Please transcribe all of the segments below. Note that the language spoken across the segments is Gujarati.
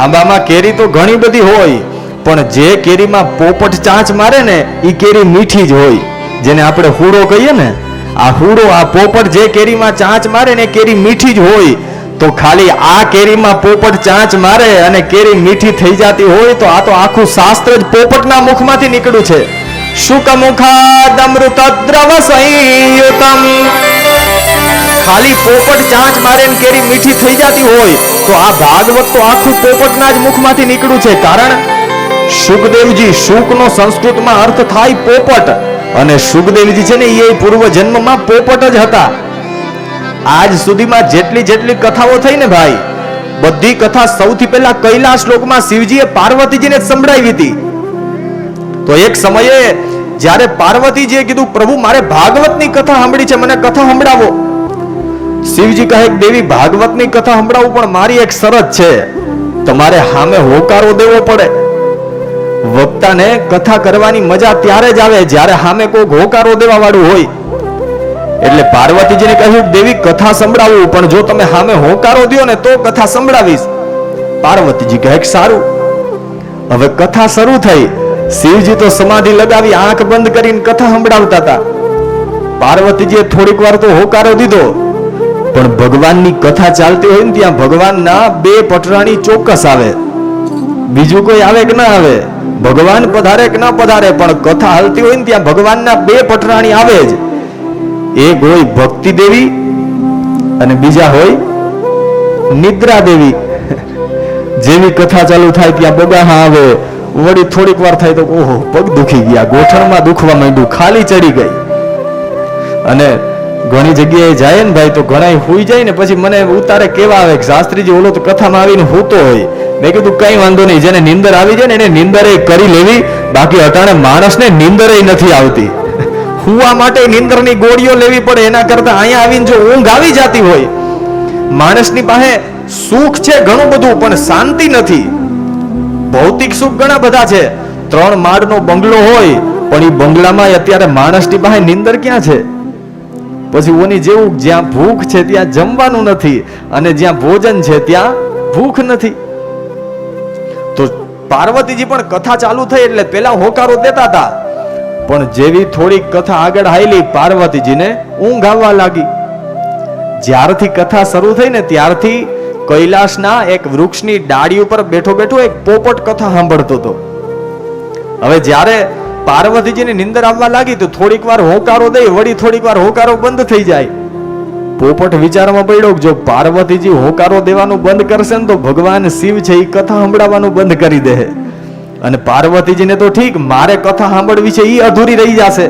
આંબામાં કેરી તો ઘણી બધી હોય, પણ જે કેરીમાં પોપટ ચાંચ મારે ને એ કેરી મીઠી જ હોય. જેને આપણે હુડો કહીએ ને, આ હુડો, આ પોપટ જે કેરીમાં ચાંચ મારે ને કેરી મીઠી જ હોય. તો ખાલી આ કેરીમાં પોપટ ચાંચ મારે અને કેરી મીઠી થઈ જતી હોય, તો આ તો આખું શાસ્ત્ર જ પોપટના મુખમાંથી નીકળ્યું છે. શુકમુખાદમૃતદ્રવ સંયુતમ ખાલી પોપટ ચાંચ મારે કેરી મીઠી થઈ જતી હોય, તો આ ભાગવત તો આખું પોપટના જ મુખમાંથી નીકળ્યું છે. કારણ સુખદેવજી શુકનો સંસ્કૃતમાં અર્થ થાય પોપટ, અને સુખદેવજી છે ને એ પૂર્વ જન્મમાં પોપટ જ હતા. આજ સુધીમાં જેટલી જેટલી કથાઓ થઈ ને ભાઈ, બધી કથા સૌથી પહેલા કૈલાશ લોકમાં શિવજીએ પાર્વતીજીને જ સંભળાવી હતી. તો એક સમયે જ્યારે પાર્વતીજીએ કીધું, પ્રભુ, મારે ભાગવતની કથા સાંભળી છે, મને કથા સંભળાવો. શિવજી કહે, દેવી ભાગવતની કથા સંભળાવું પણ મારી એક શરત છે. તમારે સામે હોકારો દેવો પડે. વક્તાને કથા કરવાની મજા ત્યારે જ આવે જ્યારે સામે કોઈ હોકારો દેવા વાળું હોય. એટલે પાર્વતીજીને કહ્યું, દેવી, કથા સંભળાવું, પણ જો તમે સામે હોકારો દ્યો ને તો કથા સંભળાવીશ. પાર્વતીજી કહે, સારું. હવે કથા શરૂ થઈ. શિવજી તો સમાધિ લગાવી આંખ બંધ કરીને કથા સંભળાવતા હતા. પાર્વતીજીએ થોડીક વાર તો હોકારો દીધો. પણ ભગવાનની કથા ચાલતી હોય ને ત્યાં ભગવાનના બે પટરાણી ચોક્કસ આવે. બીજું કોઈ આવે કે ના આવે? ભગવાન પધારે કે ના પધારે, પણ કથા હાલતી હોય ને ત્યાં ભગવાનના બે પટરાણી આવે જ. એક હોય ભક્તિ દેવી અને બીજા હોય નિદ્રા દેવી. જેવી કથા ચાલુ થાય ત્યાં બગાહા આવે. વળી થોડીક વાર થાય તો ઓહો, પગ દુખી ગયા, ગોઠણમાં દુખવા માંડ્યું, ખાલી ચડી ગઈ. અને ઘણી જગ્યાએ જાય ને ભાઈ, તો ઘણા હોઈ જાય ને પછી મને ઉતારે કેવા આવે કે શાસ્ત્રીજી ઓલો તો કથામાં આવીને હોતો હોય. મેં કીધું, કઈ વાંધો નહીં, જેને નિંદર આવી જાય ને એને નિંદર કરી લેવી. બાકી અટાણે માણસને નિંદર નથી આવતી. હુવા માટે નિંદરની ગોળીઓ લેવી પડે, એના કરતા અહીંયા આવીને જો ઊંઘ આવી જતી હોય, માણસની પાસે સુખ છે ઘણું બધું, પણ શાંતિ નથી. ભૌતિક સુખ ઘણા બધા છે. ત્રણ માળનો બંગલો હોય, પણ એ બંગલામાં અત્યારે માણસની પાસે નિંદર ક્યાં છે? પછી ઓની જેવું જ્યાં ભૂખ છે ત્યાં જમવાનું નથી અને જ્યાં ભોજન છે ત્યાં ભૂખ નથી. તો પાર્વતીજી પણ કથા ચાલુ થઈ એટલે પેલા હોકારો દેતા હતા. પણ જેવી થોડીક કથા આગળ હાલી પાર્વતીજીને ઊંઘ આવવા લાગી. જ્યારથી કથા શરૂ થઈ ને ત્યારથી કૈલાસના એક વૃક્ષની ડાળી ઉપર બેઠો બેઠો એક પોપટ કથા સાંભળતો હતો. હવે જ્યારે પાર્વતીજીને નિંદર આવવા લાગી તો થોડીક વાર હોકારો દઈ વળી થોડીક વાર હોકારો બંધ થઈ જાય. પોપટ વિચારમાં પડ્યો જો પાર્વતીજી હોકારો દેવાનું બંધ કરશે ને તો ભગવાન શિવ છે એ કથા સંભળાવવાનું બંધ કરી દે. અને પાર્વતીજીને તો ઠીક, મારે કથા સાંભળવી છે એ અધૂરી રહી જશે.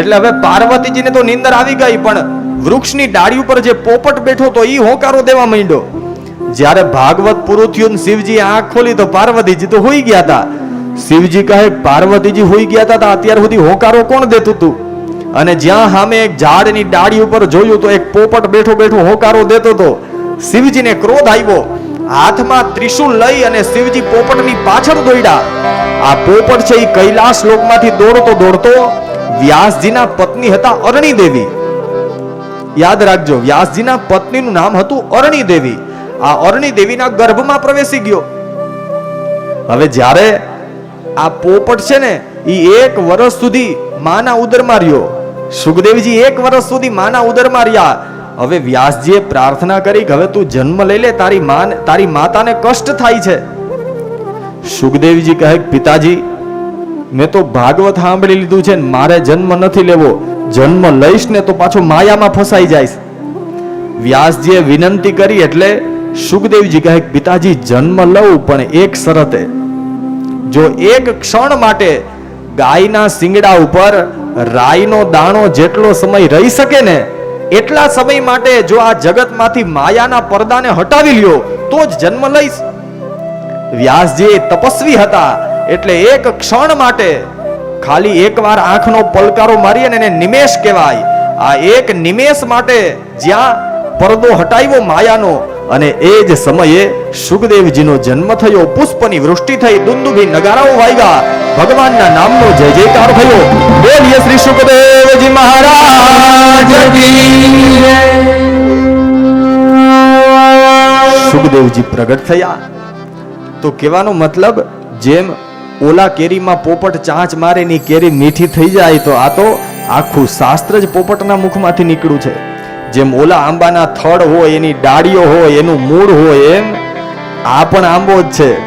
એટલે હવે પાર્વતીજીને તો નિંદર આવી ગઈ, પણ વૃક્ષની ડાળી ઉપર જે પોપટ બેઠો તો એ હોકારો દેવા માંડ્યો. જ્યારે ભાગવત પૂરું થયું શિવજી આંખ ખોલી તો પાર્વતીજી તો હોઈ ગયા હતા શિવજી કહે પાર્વતીજી હોઈ ગયા હતા અત્યાર સુધી હોકારો કોણ દેતું હતું અને જ્યાં સામે એક ઝાડની ડાળી ઉપર જોયું તો એક પોપટ બેઠો બેઠો હોકારો દેતો હતો શિવજીને ક્રોધ આવ્યો. હાથમાં ત્રિશુલ લઈ અને શિવજી પોપટની પાછળ દોડ્યા. આ પોપટ છે એ કૈલાસ લોકમાંથી દોડતો દોડતો વ્યાસજીના પત્ની હતા અરણી દેવી યાદ રાખજો, વ્યાસજીના પત્નીનું નામ હતું અરણી દેવી આ અરણી દેવીના ગર્ભમાં પ્રવેશી ગયો. હવે જ્યારે આ પોપટ છે ને એ એક વર્ષ સુધી માના ઉદરમાં રહ્યો સુખદેવજી એક વર્ષ સુધી માના ઉદરમાં રહ્યા હવે વ્યાસજીએ પ્રાર્થના કરી કે હવે તું જન્મ લઈ લે, તારી માન, તારી માતાને કષ્ટ થાય છે. સુખદેવજી કહે, પિતાજી, મેં તો ભાગવત સાંભળી લીધું છે મારે જન્મ નથી લેવો. જન્મ લઈશ ને તો પાછો માયામાં ફસાઈ જઈશ. વ્યાસજીએ વિનંતી કરી એટલે સુખદેવજી કહે, પિતાજી, જન્મ લઉં, પણ એક શરતે. જો એક ક્ષણ માટે ગાયના શિંગડા ઉપર રાઈનો દાણો જેટલો સમય રહી શકે ને, એટલા સમય માટે જો આ જગતમાંથી માયાના પડદાને હટાવી લ્યો, તો જ જન્મ લઈશ. વ્યાસજી તપસ્વી હતા, એટલે એક ક્ષણ માટે ખાલી એકવાર આંખનો પલકારો મારી અને એને નિમેષ કહેવાય. આ એક નિમેષ માટે જ્યાં પડદો હટાવ્યો માયાનો અને એ જ સમયે સુખદેવજીનો જન્મ થયો. પુષ્પની વૃષ્ટિ થઈ, દુંદુભી નગારાઓ વાગ્યા ભગવાનના નામનો જય જયકાર થયો. બોલીએ શ્રી સુખદેવજી મહારાજ સુખદેવજી પ્રગટ થયા. તો કહેવાનો મતલબ, જેમ ઓલા કેરીમાં પોપટ ચાંચ મારે ની કેરી મીઠી થઈ જાય, તો આ તો આખું શાસ્ત્ર જ પોપટના મુખમાંથી નીકળ્યું છે. જેમ ઓલા આંબાના થડ હોય, એની ડાળીઓ હોય, એનું મૂળ હોય એમ, આ પણ આંબો જ છે.